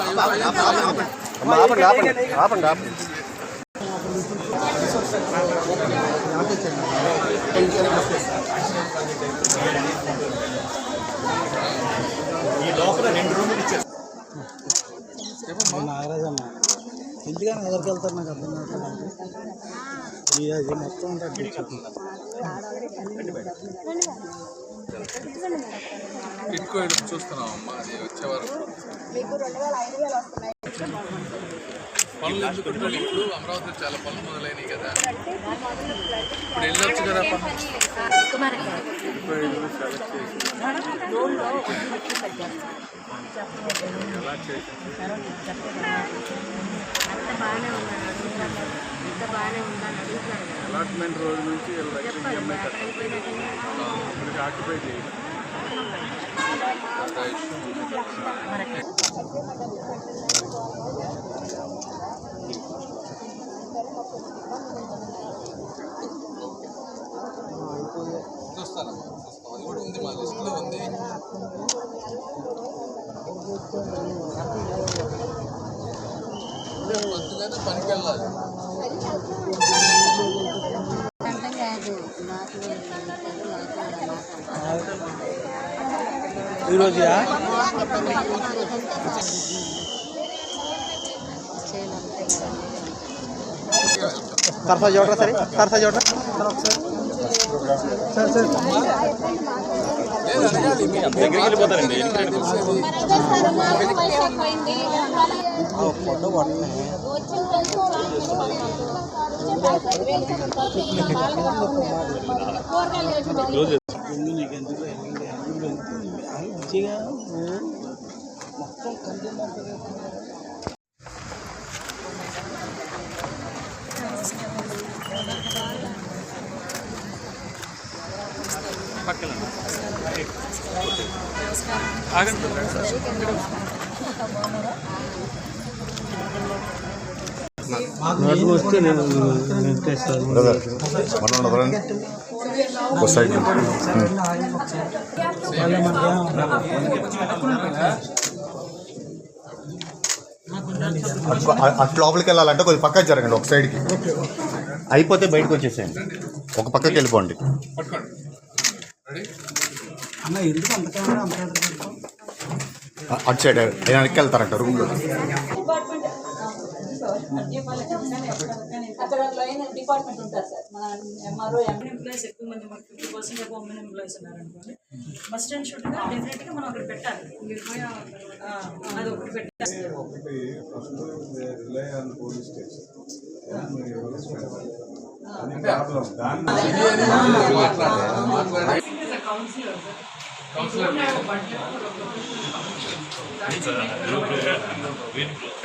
అమ్మ, ఆపండి ఆపండి ఆపండి ఆపండి నాగరాజమ్మ ఎందుకని ఎదరికి వెళ్తారు నాకు అర్థం కావట్లేదు ఈ మొత్తం అంతా కిట్కో చూస్తున్నాం అమ్మా? అది వచ్చే వరకు. పనులు? ఇప్పుడు అమరావతిలో చాలా పనులు మొదలైనవి కదా. ఇప్పుడు వెళ్ళొచ్చు కదా ఎలా. అలాట్మెంట్ రోజు నుంచి వీళ్ళ దగ్గర ఈఎంఐ. కట్టాలి. ఆక్యుపై చేయాలి. చూస్తాను అది కూడా ఉంది మా ఉంది కొద్దిగానే పనికి వెళ్ళాలి ఈరోజు సరసా చూడరా సరే సరసా చూడరా సరే దగ్గరికి వెళ్ళిపోతారండి మంచిగా మొత్తం కంటే నాకు వస్తే నేను ఒక సైడ్ అటు లోపలికి వెళ్ళాలంటే కొద్ది పక్కకి జరగండి ఒక సైడ్కి అయిపోతే బయటకు వచ్చేసేయండి ఒక పక్కకి వెళ్ళిపోండి పట్టుకోండి రెడీ అన్న ఎందుకు అంత కెమెరా అంత పెడతారు? అ- అటు సైడ్ వెనక్కి వెళ్తారంట రూమ్లో అక్కడ లైన్ డిపార్ట్మెంట్ ఉంటారు సార్ మన ఎంఆర్ఓ ఎంప్లాయీస్ ఎక్కువ మంది మనకి ఫిఫ్టీ పర్సెంట్ ఎక్కువ ఉమెన్ ఎంప్లాయీస్ ఉన్నారనుకోండి మస్ట్ అండ్ షుడ్గా డెఫినెట్గా మనం అక్కడ పెట్టాలి మీరు పోయి ఆ, అది ఒకటి పెట్టాలి ఒకటి first rely on police station అది ప్రాబ్లం దాన్ని మాట్లాడాలి మాట్లాడి కౌన్సిలర్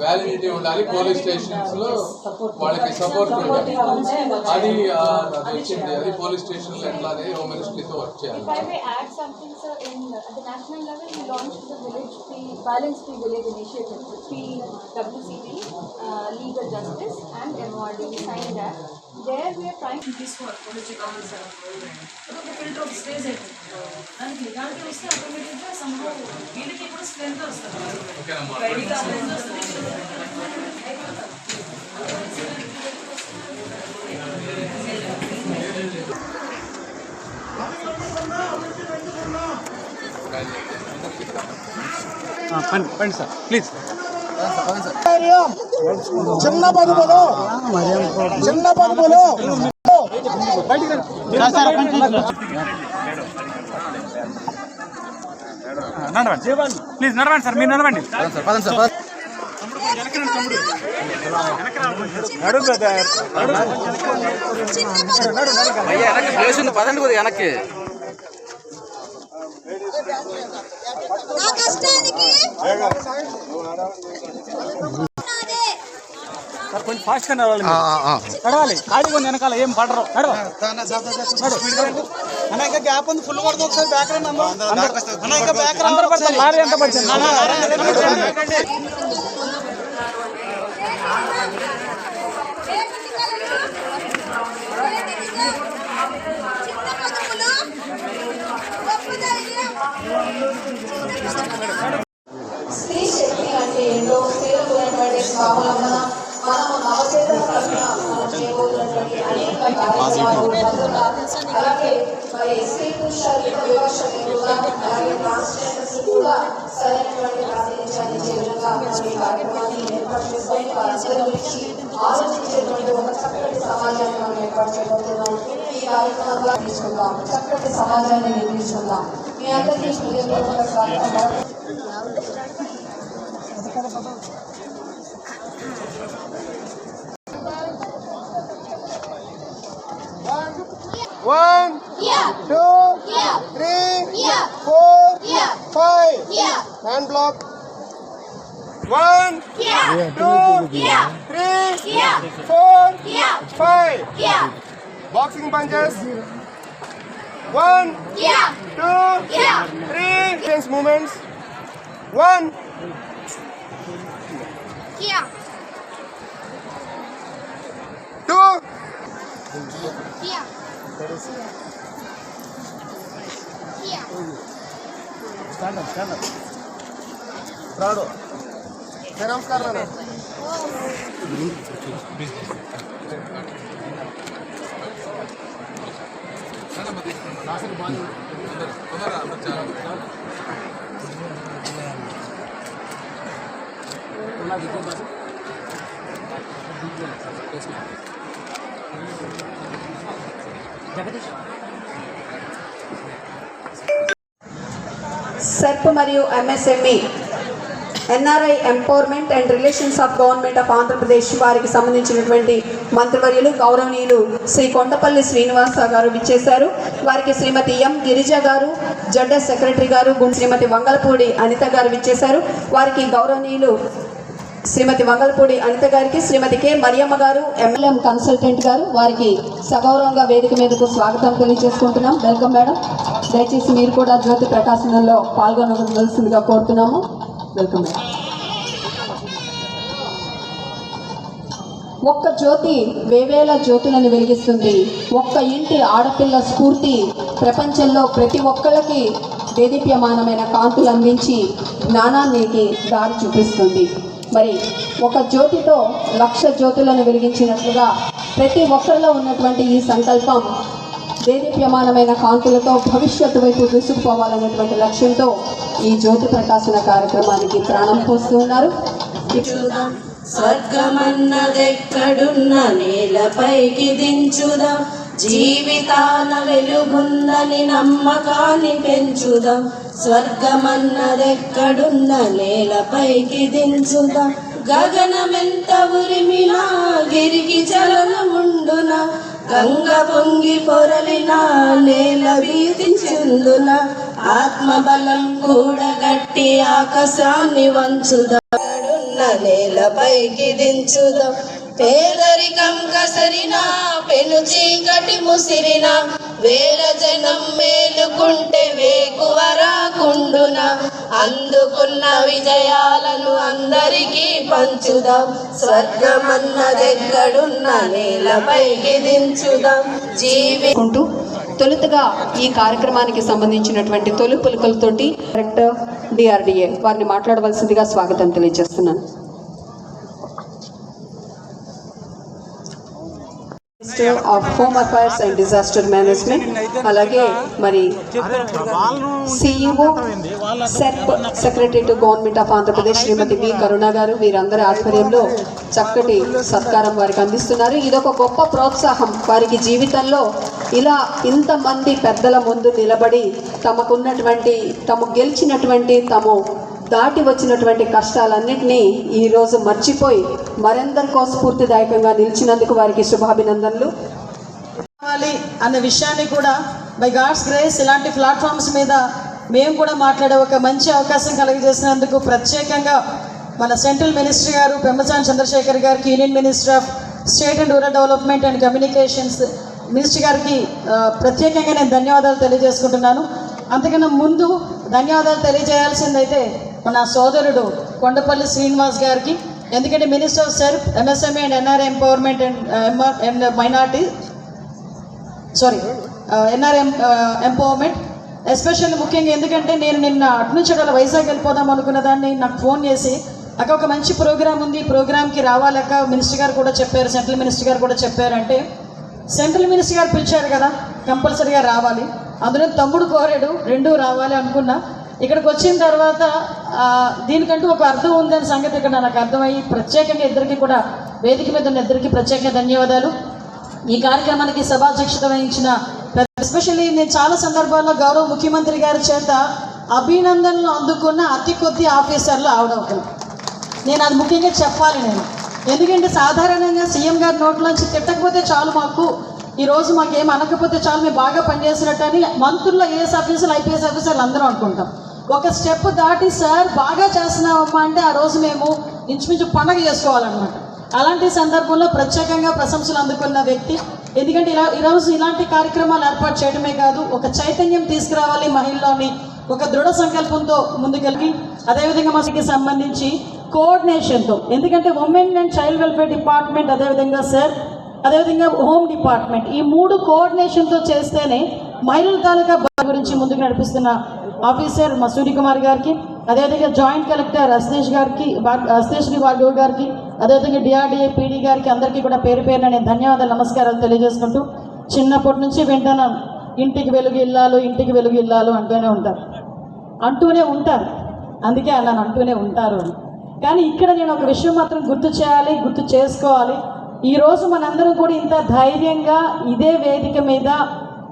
వ్యాలిడిటీ ఉండాలి పోలీస్ స్టేషన్స్లో వాళ్ళకి సపోర్ట్ ఉండాలి అది అది వచ్చింది అది పోలీస్ స్టేషన్లో ఎట్లా అనేది హోమ్ మినిస్ట్రీతో వర్క్ చేయాలి uh, the the balance free village initiative, with PWCD, uh, legal justice, and MRD. We signed that. There we are trying to తీసుకోవాలి పోలీస్ కౌన్సిలర్ అదొక ఫిల్టర్ ఒక స్టేజ్ అయిపోతుంది దానికి లీగాలిటీ వస్తే ఆటోమేటిక్గా సంభవం వీళ్ళకి కూడా స్ట్రెంత్ వస్తుంది పండి పండి సార్ ప్లీజ్. చిన్న పదుపులు చిన్న పదుపులు నడవండి. ప్లీజ్ నడవండి సార్ మీరు నడవండి. నడు బ్రదర్ నా కష్టానికి నాదే. సార్ కొంచెం ఫాస్ట్గా నడవాలి. నడవాలి ఖాళీ కొన్ని వెనకాల ఏం పడరు నడవ అన్న ఇంకా గ్యాప్ ఉంది ఫుల్ పడుతుంది ఒకసారి బ్యాక్ రండి అన్న అన్న ఇంకా బ్యాక్ అందరూ పడతారు లారీ ఎంత పడుతుంది స్త్రీ శక్తి అంటే ఏంటో స్త్రీలకున్నటువంటి స్వావలంబన మనము చక్కటి సమాజాన్ని మనం ఏర్పాటు చేయబోతున్నాం ఈ కార్యక్రమం ద్వారా తీసుకుందాం చక్కటి సమాజాన్ని నిర్మించుకుందాం మీ అందరికీ హృదయపూర్వక స్వాగతం One, yeah. two, yeah. three, yeah. four, yeah. five. Yeah. Hand block. One, yeah. two, yeah. three, yeah. four, yeah. five. Yeah. Boxing punches. One, yeah. two, yeah. three. Tense movements. One. Here. Two. Here. terus. Yeah. Stand up, stand up. Prado. ನಮಸ್ಕಾರ ನಾನು Jagadish SERP మరియు MSME NRI empowerment and relations of government of Andhra Pradesh వారికి సంబంధించినటువంటి మంత్రివర్యులు గౌరవనీయులు శ్రీ కొండపల్లి శ్రీనివాస గారు విచ్చేశారు. వారికి శ్రీమతి ఎం గిరిజ గారు జడ్ఎస్ సెక్రటరీ గారు శ్రీమతి వంగలపూడి అనిత గారు విచ్చేశారు. వారికి గౌరవనీయులు శ్రీమతి వంగలపూడి అనిత గారికి శ్రీమతి కె మరియమ్మ గారు ఎంఎల్ఎం కన్సల్టెంట్ గారు వారికి సగౌరవంగా వేదిక మీదకు స్వాగతం తెలియజేసుకుంటున్నాం. Welcome madam. దయచేసి మీరు కూడా జ్యోతి ప్రకాశనంలో పాల్గొనవలసిందిగా కోరుతున్నాము. Welcome madam. ఒక్క జ్యోతి వేవేల జ్యోతులను వెలిగిస్తుంది. ఒక్క ఇంటి ఆడపిల్ల స్ఫూర్తి ప్రపంచంలో ప్రతి ఒక్కళ్ళకి దేదీప్యమానమైన కాంతులు అందించి జ్ఞానానికి దారి చూపిస్తుంది. మరి ఒక జ్యోతితో లక్ష జ్యోతులను వెలిగించినట్లుగా ప్రతి ఒక్కరిలో ఉన్నటువంటి ఈ సంకల్పం దేదీప్యమానమైన కాంతులతో భవిష్యత్తు వైపు దూసుకుపోవాలనేటువంటి లక్ష్యంతో ఈ జ్యోతి ప్రకాశన కార్యక్రమానికి ప్రాణం పోస్తున్నారు స్వర్గమన్నదెక్కడున్న నేలపైకి దించుదా. జీవితాల వెలుగుందని నమ్మకాన్ని పెంచుదాం. స్వర్గమన్నదెక్కడున్న నేలపైకి దించుదాం? గగనమెంత ఉరిమినా గిరికి చలనముండున గంగ పొంగి పొరలినా నేల వీధించుందున ఆత్మబలం కూడగట్టి ఆకాశాన్ని వంచుదాం? నేలపైకి దించుదాం? పేదరికం కసరిన పెను చీకటి ముసిరిన వేల జనం మేలుకుంటే వేకువరాకుండున అందుకున్న విజయాలను అందరికీ పంచుదాం. స్వర్గమన్నదెక్కడున్న నేలపైకి దించుదాం. జీవి తొలుతగా ఈ కార్యక్రమానికి సంబంధించినటువంటి తొలి పులుకలతోటి డైరెక్టర్ డిఆర్డిఏ వారిని మాట్లాడవలసిందిగా స్వాగతం తెలియజేస్తున్నాను. Minister of home affairs and disaster management అలాగే మరి CEO SERP secretary to government of Andhra Pradesh Shrimati V Karuna garu వీరందరి ఆధ్వర్యంలో చక్కటి సత్కారం వారికి అందిస్తున్నారు. ఇదొక గొప్ప ప్రోత్సాహం. వారికి జీవితంలో ఇలా ఇంతమంది పెద్దల ముందు నిలబడి తమకున్నటువంటి తము గెలిచినటువంటి తము దాటి వచ్చినటువంటి కష్టాలన్నింటినీ ఈరోజు మర్చిపోయి మరెందరికో స్ఫూర్తిదాయకంగా నిలిచినందుకు వారికి శుభాభినందనలు. అన్న విషయాన్ని కూడా బై గాడ్స్ గ్రేస్ ఇలాంటి ప్లాట్ఫామ్స్ మీద మేము కూడా మాట్లాడే ఒక మంచి అవకాశం కలిగజేసినందుకు ప్రత్యేకంగా మన సెంట్రల్ మినిస్టర్ గారు పెమ్మసాని చంద్రశేఖర్ గారికి union minister of state and rural development and communications minister గారికి ప్రత్యేకంగా నేను ధన్యవాదాలు తెలియజేసుకుంటున్నాను. అంతకన్నా ముందు ధన్యవాదాలు తెలియజేయాల్సిందైతే మన సోదరుడు కొండపల్లి శ్రీనివాస్ గారికి ఎందుకంటే minister of self MSMA and NR empowerment and and minority sorry NRM empowerment especially ముఖ్యంగా ఎందుకంటే నేను నిన్న అటు నుంచి అక్కడ వైజాగ్ వెళ్ళిపోదాం అనుకున్న దాన్ని నాకు ఫోన్ చేసి అక్క ఒక మంచి ప్రోగ్రామ్ ఉంది ఈ ప్రోగ్రామ్కి రావాలక్క మినిస్టర్ గారు కూడా చెప్పారు సెంట్రల్ మినిస్టర్ గారు కూడా చెప్పారంటే సెంట్రల్ మినిస్టర్ గారు పిలిచారు కదా కంపల్సరీగా రావాలి. అందులో తమ్ముడు కోరాడు రెండూ రావాలి అనుకున్నా ఇక్కడికి వచ్చిన తర్వాత దీనికంటూ ఒక అర్థం ఉందని సంగతి ఇక్కడ నాకు అర్థమయ్యి ప్రత్యేకంగా ఇద్దరికి కూడా వేదిక మీద ఉన్న ఇద్దరికి ప్రత్యేకంగా ధన్యవాదాలు. ఈ కార్యక్రమానికి సభాధ్యక్షత వహించిన ఎస్పెషల్లీ నేను చాలా సందర్భాల్లో గౌరవ ముఖ్యమంత్రి గారి చేత అభినందనలు అందుకున్న అతి కొద్ది ఆఫీసర్లు ఆవిడ ఒకరు. నేను అది ముఖ్యంగా చెప్పాలి నేను. ఎందుకంటే సాధారణంగా సీఎం గారి నోట్లోంచి తిట్టకపోతే చాలు మాకు. ఈ రోజు మాకు ఏం అనకపోతే చాలు మేము బాగా పనిచేసినట్టు అని మంత్రుల్లో ఏఎస్ ఆఫీసర్లు ఐపీఎస్ ఆఫీసర్లు అందరూ అనుకుంటాం. ఒక స్టెప్ దాటి సార్ బాగా చేస్తున్నామమ్మా అంటే ఆ రోజు మేము ఇంచుమించు పండగ చేసుకోవాలన్నమాట. అలాంటి సందర్భంలో ప్రత్యేకంగా ప్రశంసలు అందుకున్న వ్యక్తి ఎందుకంటే ఇలా ఈరోజు ఇలాంటి కార్యక్రమాలు ఏర్పాటు చేయడమే కాదు ఒక చైతన్యం తీసుకురావాలి మహిళల్లోని ఒక దృఢ సంకల్పంతో ముందుకెళ్ళి అదేవిధంగా మనకి సంబంధించి కోఆర్డినేషన్తో ఎందుకంటే women and child welfare department అదేవిధంగా సార్ అదేవిధంగా హోమ్ డిపార్ట్మెంట్ ఈ మూడు కోఆర్డినేషన్తో చేస్తేనే మహిళల తాలూకా గురించి ముందుకు నడిపిస్తున్న ఆఫీసర్ సూర్య కుమార్ గారికి అదేవిధంగా జాయింట్ కలెక్టర్ అస్నేష్ గారికి అస్నేష్ని భార్గవ్ గారికి అదేవిధంగా డిఆర్డిఏ పీడీ గారికి అందరికీ కూడా పేరు పేరున నేను ధన్యవాదాలు నమస్కారాలు తెలియజేసుకుంటూ చిన్నప్పటి నుంచి వింటున్నాను ఇంటికి వెలుగు ఇల్లాలు ఇంటికి వెలుగు ఇల్లాలు అంటూనే ఉంటారు. అంటూనే ఉంటారు. అందుకే అన్నాను అంటూనే ఉంటారు అని. కానీ ఇక్కడ నేను ఒక విషయం మాత్రం గుర్తు చేయాలి గుర్తు చేసుకోవాలి. ఈరోజు మనందరం కూడా ఇంత ధైర్యంగా ఇదే వేదిక మీద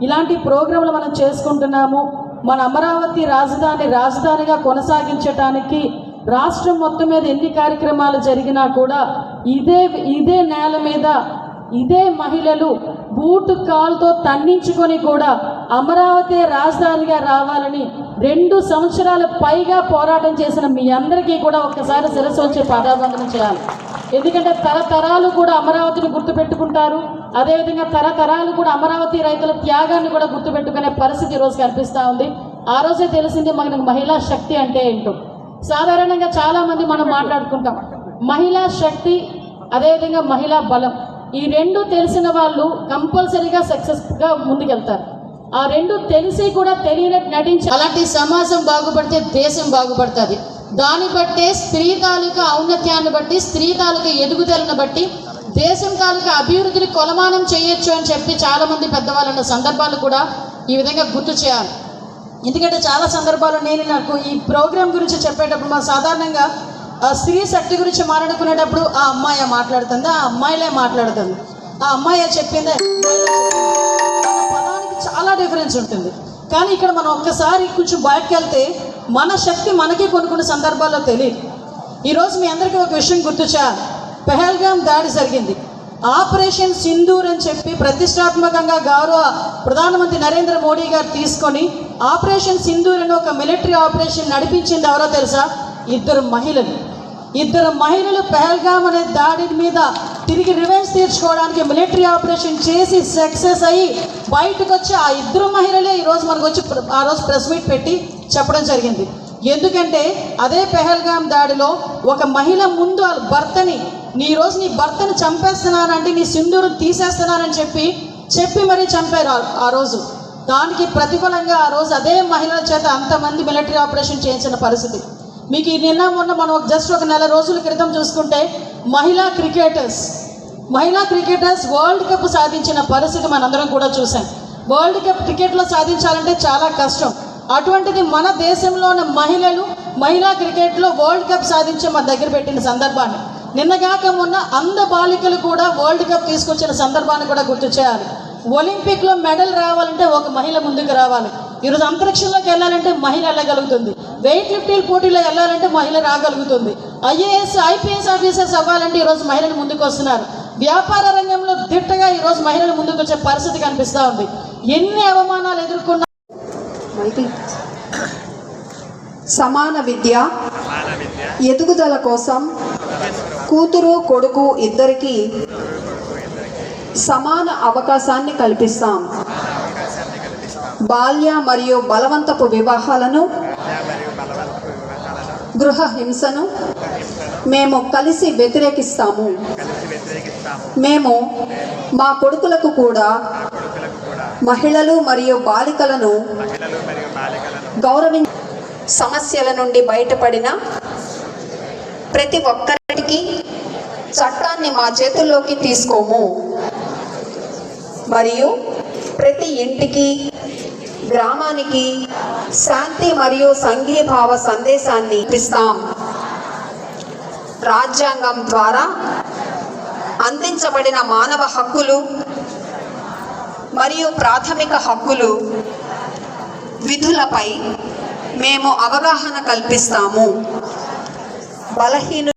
ఇలాంటి ప్రోగ్రాంలు మనం చేసుకుంటున్నాము. మన అమరావతి రాజధాని రాజధానిగా కొనసాగించటానికి రాష్ట్రం మొత్తం మీద ఎన్ని కార్యక్రమాలు జరిగినా కూడా ఇదే ఇదే నేల మీద ఇదే మహిళలు బూటు కాల్తో తన్నించుకొని కూడా అమరావతి రాజధానిగా రావాలని రెండు సంవత్సరాల పైగా పోరాటం చేసిన మీ అందరికీ కూడా ఒక్కసారి శిరస్సు వచ్చి పాదాబంధనం చేయాలి. ఎందుకంటే తరతరాలు కూడా అమరావతిని గుర్తుపెట్టుకుంటారు. అదేవిధంగా తరతరాలు కూడా అమరావతి రైతుల త్యాగాన్ని కూడా గుర్తుపెట్టుకునే పరిస్థితి ఈరోజు కనిపిస్తూ ఉంది. ఆ రోజే తెలిసింది మనకు మహిళా శక్తి అంటే ఏంటో. సాధారణంగా చాలామంది మనం మాట్లాడుకుంటాం. మహిళా శక్తి అదేవిధంగా మహిళా బలం. ఈ రెండు తెలిసిన వాళ్ళు కంపల్సరీగా సక్సెస్గా ముందుకెళ్తారు. ఆ రెండు తెలిసి కూడా తెలియనట్టు నటించి అలాంటి సమాజం బాగుపడితే దేశం బాగుపడుతుంది. దాన్ని బట్టే స్త్రీ తాలూకా ఔన్నత్యాన్ని బట్టి స్త్రీ తాలూకా ఎదుగుదలను బట్టి దేశం తాలూకా అభివృద్ధిని కొలమానం చేయొచ్చు అని చెప్పి చాలామంది పెద్దవాళ్ళు ఉన్న సందర్భాలు కూడా ఈ విధంగా గుర్తు చేయాలి. ఎందుకంటే చాలా సందర్భాలు నేను నాకు ఈ ప్రోగ్రాం గురించి చెప్పేటప్పుడు మా సాధారణంగా ఆ స్త్రీ శక్తి గురించి మాట్లాడుకునేటప్పుడు ఆ అమ్మాయి మాట్లాడుతుంది ఆ అమ్మాయిలే మాట్లాడుతుంది. ఆ అమ్మాయి చెప్పిందే పదానికి చాలా డిఫరెన్స్ ఉంటుంది. కానీ ఇక్కడ మనం ఒక్కసారి కొంచెం బయటకు వెళ్తే మన శక్తి మనకి కొన్ని కొన్ని సందర్భాల్లో తెలియదు. ఈరోజు మీ అందరికీ ఒక విషయం గుర్తు చేయాలి పెహల్గాం దాడి జరిగింది. ఆపరేషన్ సింధూర్ అని చెప్పి ప్రతిష్టాత్మకంగా గౌరవ ప్రధానమంత్రి నరేంద్ర మోడీ గారు తీసుకొని ఆపరేషన్ సింధూర్ అని ఒక మిలిటరీ ఆపరేషన్ నడిపించింది ఎవరో తెలుసా? ఇద్దరు మహిళలు. ఇద్దరు మహిళలు పెహల్గాం అనే దాడి మీద తిరిగి రివెంజ్ తీర్చుకోవడానికి మిలిటరీ ఆపరేషన్ చేసి సక్సెస్ అయ్యి బయటకు వచ్చి ఆ ఇద్దరు మహిళలే ఈరోజు మనకు వచ్చి ఆ రోజు ప్రెస్ మీట్ పెట్టి చెప్పడం జరిగింది. ఎందుకంటే అదే పెహల్గాం దాడిలో ఒక మహిళ ముందు భర్తని నీ రోజు నీ భర్తను చంపేస్తున్నానంటే నీ సింధూరం తీసేస్తున్నానని చెప్పి చెప్పి మరీ చంపారు ఆ- రోజు. దానికి ప్రతిఫలంగా ఆ రోజు అదే మహిళల చేత అంతమంది మిలిటరీ ఆపరేషన్ చేయించిన పరిస్థితి. మీకు ఈ నిన్న మొన్న మనం జస్ట్ ఒక నెల రోజుల క్రితం చూసుకుంటే మహిళా క్రికెటర్స్ మహిళా క్రికెటర్స్ వరల్డ్ కప్ సాధించిన పరిస్థితి మనందరం కూడా చూసాం. వరల్డ్ కప్ క్రికెట్లో సాధించాలంటే చాలా కష్టం. అటువంటిది మన దేశంలో ఉన్న మహిళలు మహిళా క్రికెట్లో వరల్డ్ కప్ సాధించి మన దగ్గర పెట్టిన సందర్భాన్ని. నిన్నగాక మొన్న అంద బాలికలు కూడా వరల్డ్ కప్ తీసుకొచ్చిన సందర్భాన్ని కూడా గుర్తు చేయాలి. ఒలింపిక్లో మెడల్ రావాలంటే ఒక మహిళ ముందుకు రావాలి. ఈరోజు అంతరిక్షంలోకి వెళ్ళాలంటే మహిళ వెళ్ళగలుగుతుంది. వెయిట్ లిఫ్టింగ్ పోటీలో వెళ్ళాలంటే మహిళ రాగలుగుతుంది. ఐఏఎస్ ఐపీఎస్ ఆఫీసర్స్ అవ్వాలంటే ఈరోజు మహిళలు ముందుకు వస్తున్నారు. వ్యాపార రంగంలో దిట్టగా ఈరోజు మహిళలు ముందుకు వచ్చే పరిస్థితి కనిపిస్తూ ఉంది. ఎన్ని అవమానాలు ఎదుర్కొన్నా సమాన విద్య. ఎదుగుదల కోసం కూతురు కొడుకు ఇద్దరికీ సమాన అవకాశాన్ని కల్పిస్తాం. బాల్య మరియు బలవంతపు వివాహాలను గృహ హింసను మేము కలిసి వ్యతిరేకిస్తాము. మేము మా కొడుకులకు కూడా మహిళలు మరియు బాలికలను గౌరవి సమస్యల నుండి బయటపడిన ప్రతి ఒక్కరికి చట్టాన్ని మా చేతుల్లోకి తీసుకోము. మరియు ప్రతి ఇంటికి గ్రామానికి శాంతి మరియు సంఘీభావ సందేశాన్ని ఇస్తాం. రాజ్యాంగం ద్వారా అందించబడిన మానవ హక్కులు మరియు ప్రాథమిక హక్కులు విధులపై మేము అవగాహన కల్పిస్తాము. బలహీను